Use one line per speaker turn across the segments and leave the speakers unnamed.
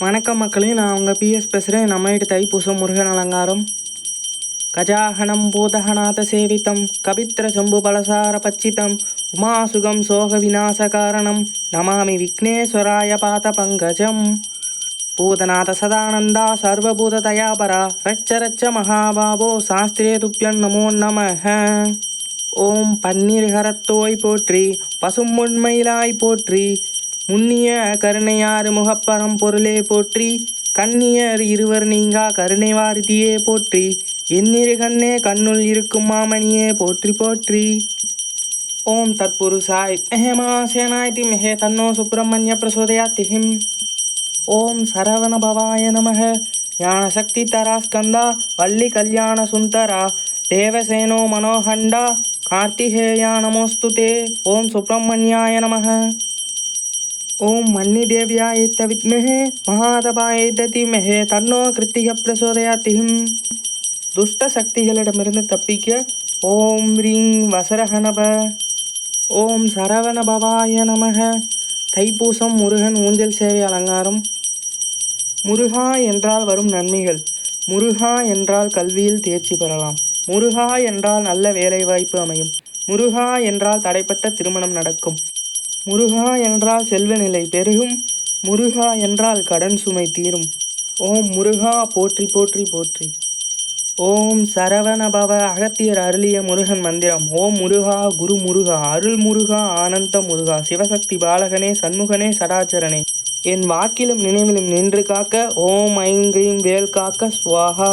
வணக்கம் மக்களே நான் உங்கள் பிஎஸ் பேசுகிறேன் நம்ம வீட்டு தைப்பூசம் முருகன் அலங்காரம். கஜாகனம் பூதகநாத சேவிதம் கபித்திர சம்பு பலசார பச்சிதம் உமாசுகம் சோக விநாச காரணம் நமாமி விக்னேஸ்வராய பாத பங்கஜம். பூதநாத சதானந்தா சர்வபூத தயாபரா ரச்ச ரச்ச மகாபாபோ சாஸ்திரே துப்பியன் நமோ நமஹ. ஓம் பன்னீர் ஹரத்தோய் போற்றி பசும் முன்மயிலாய் போற்றி முன்னிய கருணையாறு முகப்பரம் பொருளே போற்றி கண்ணியர் இருவர் நீங்கா கருணை வாரிதியே போற்றி எண்ணிரு கண்ணே கண்ணுள் இருக்கும் மாமணியே போற்றி போற்றி. ஓம் தத்புருஷாய். மெஹமா சேனாய்தி மெஹே தன்னோ சுப்பிரமணிய பிரசோதயா திஹிம் ஓம் சரவண பவாய நமக. ஞான சக்தி தரா ஸ்கந்தா வள்ளி கல்யாண சுந்தரா தேவசேனோ மனோஹண்டா கார்த்திகேயா நமோஸ்து தே ஓம் சுப்பிரமணியாய நமக. ஓம் மன்னி தேவியாய வித்மஹே மகாதபாய தீமஹே தன்னோ கிருத்திக பிரசோதயாத்திஹிம். துஷ்ட சக்திகளிடமிருந்து தப்பிக்க ஓம் ரீங் வசரஹனப. ஓம் சரவண பவாய நமக. தைப்பூசம் முருகன் ஊஞ்சல் சேவை அலங்காரம். முருகா என்றால் வரும் நன்மைகள். முருகா என்றால் கல்வியில் தேர்ச்சி பெறலாம். முருகா என்றால் நல்ல வேலைவாய்ப்பு அமையும். முருகா என்றால் தடைப்பட்ட திருமணம் நடக்கும். முருகா என்றால் செல்வநிலை பெருகும் முருகா என்றால் கடன் சுமை தீரும். ஓம் முருகா போற்றி போற்றி போற்றி. ஓம் சரவண பவ அகத்தியர் அருளிய முருகன் மந்திரம். ஓம் முருகா குரு முருகா அருள் முருகா ஆனந்த முருகா சிவசக்தி பாலகனே சண்முகனே சடாச்சரனே என் வாக்கிலும் நினைவிலும் நின்று காக்க ஓம் ஐங்கிரீம் வேல் காக்க ஸ்வாஹா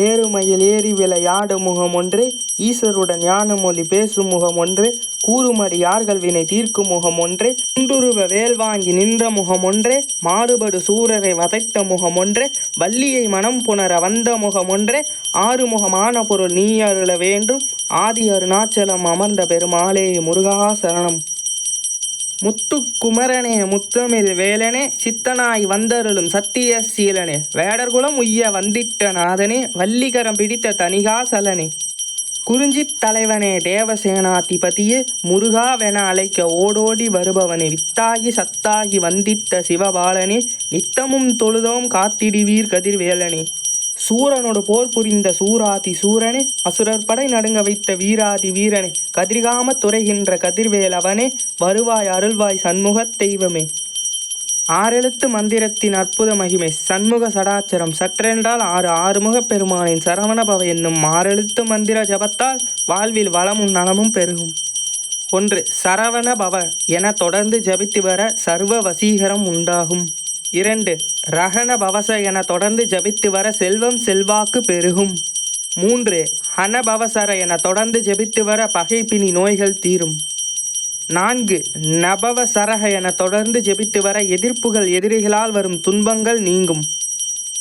ஏறுமையில் ஏறி விளையாடு முகம் ஒன்றே ஈஸ்வருடன் ஞான மொழி பேசும் முகம் ஒன்று கூறுமறி யார்கள் வினை தீர்க்கும் முகம் ஒன்று குண்டுருவ வேல் வாங்கி நின்ற முகம் ஒன்றே மாறுபடு சூரரை வதைத்த முகம் ஒன்றே வள்ளியை மனம் புணர வந்த முகம் ஒன்றே ஆறுமுகமான பொருள் நீ அருள வேண்டும் ஆதி அருணாச்சலம் அமர்ந்த பெருமாளே முருகா சரணம் முத்துக்குமரனே முத்தமிழ் வேலனே சித்தனாய் வந்தருளும் சத்திய சீலனே வேடர்குலம் உய்ய வந்திட்ட நாதனே வள்ளிகரம் பிடித்த தனிகாசலனே குறிஞ்சித் தலைவனே தேவசேனாதிபதியே முருகாவென அழைக்க ஓடோடி வருபவனே வித்தாகி சத்தாகி வந்தித்த சிவபாலனே நித்தமும் தொழுதோம் காத்திடுவீர் கதிர்வேலனே. சூரனோடு போர் புரிந்த சூராதி சூரனே அசுரர் படை நடுங்க வைத்த வீராதி வீரனே கதிர்காம துறைகின்ற கதிர்வேலவனே வருவாய் அருள்வாய் சண்முகத் தெய்வமே. ஆறெழுத்து மந்திரத்தின் அற்புத மகிமை சண்முக சடாச்சரம் சற்றென்றால் ஆறு ஆறுமுகப் பெருமானின் சரவணபவ என்னும் ஆறெழுத்து மந்திர ஜபத்தால் வாழ்வில் வளமும் நலமும் பெருகும். ஒன்று சரவண பவ என தொடர்ந்து ஜபித்து வர சர்வ வசீகரம் உண்டாகும். இரண்டு ரகண பவச என தொடர்ந்து ஜபித்து வர செல்வம் செல்வாக்கு பெருகும். மூன்று ஹனபவசர என தொடர்ந்து ஜெபித்து வர பகைப்பினி நோய்கள் தீரும். நான்கு நபவ சரக என தொடர்ந்து ஜெபித்து வர எதிர்ப்புகள் எதிரிகளால் வரும் துன்பங்கள் நீங்கும்.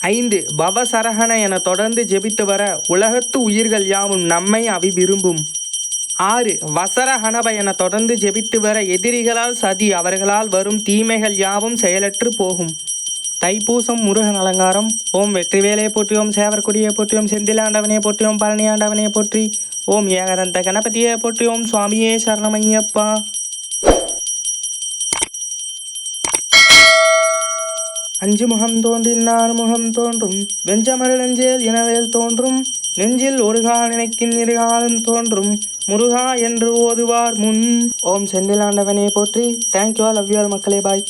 ஐந்து பவசரகன என தொடர்ந்து ஜெபித்து வர உலகத்து உயிர்கள் யாவும் நம்மை அவி விரும்பும். ஆறு வசரஹனப என தொடர்ந்து ஜெபித்து வர எதிரிகளால் சதி அவர்களால் வரும் தீமைகள் யாவும் செயலற்று போகும். தைப்பூசம் முருகன் அலங்காரம் ஓம் வெற்றிவேலையை போற்றியோம் சேவர்குடியை போற்றியோம் செந்திலாண்டவனையை போற்றியோம் பழனியாண்டவனை போற்றி ஓம் ஏகதந்த கணபதியை போற்றியோம் சுவாமியே சரணமையப்பா. அஞ்சு முகம் தோன்றின் நாலு முகம் தோன்றும். வெஞ்சமருள் நெஞ்சேல் இனவேல் தோன்றும். நெஞ்சில் ஒருகா நினைக்கின் இருகாலும் தோன்றும். முருகா என்று ஓதுவார் முன். ஓம் செந்திலாண்டவனே போற்றி. தேங்க்யூ ஆல் லவ் மக்களே பாய்